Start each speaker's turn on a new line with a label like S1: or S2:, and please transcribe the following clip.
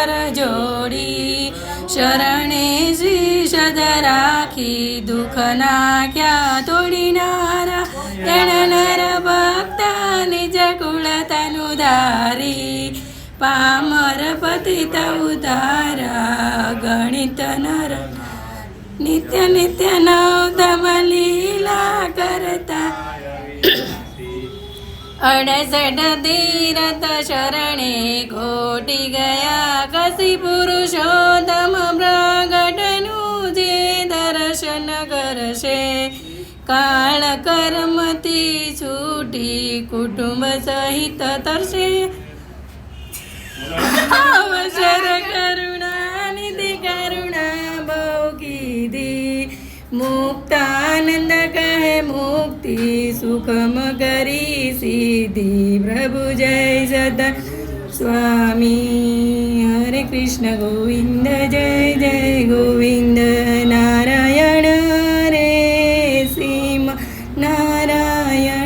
S1: કર જોડી શરણે શીશ રાખી દુઃખ નાખ્યા તોડીનારા. તેણ નર ભક્ત નિજ કુળતનું ધારી. પામર પતિત ઉધારા ગણિત નર. નિત્ય નિત્ય નવતમ લીલા अडसठ तीरथ शरणे कोटि गया कसी पुरुषोत्तम जे दर्शन करशे. काळ करमती छुटी कुटुंब सहित तरशे. अवसर करुणा निधी करुणा भोगी दी. मुक्ता આનંદ કહે મુક્તિ, સુખમ કરી સીધી પ્રભુ જય સદા. સ્વામી હરે કૃષ્ણ ગોવિંદ, જય જય ગોવિંદ. નારાયણ રે સીમ નારાયણ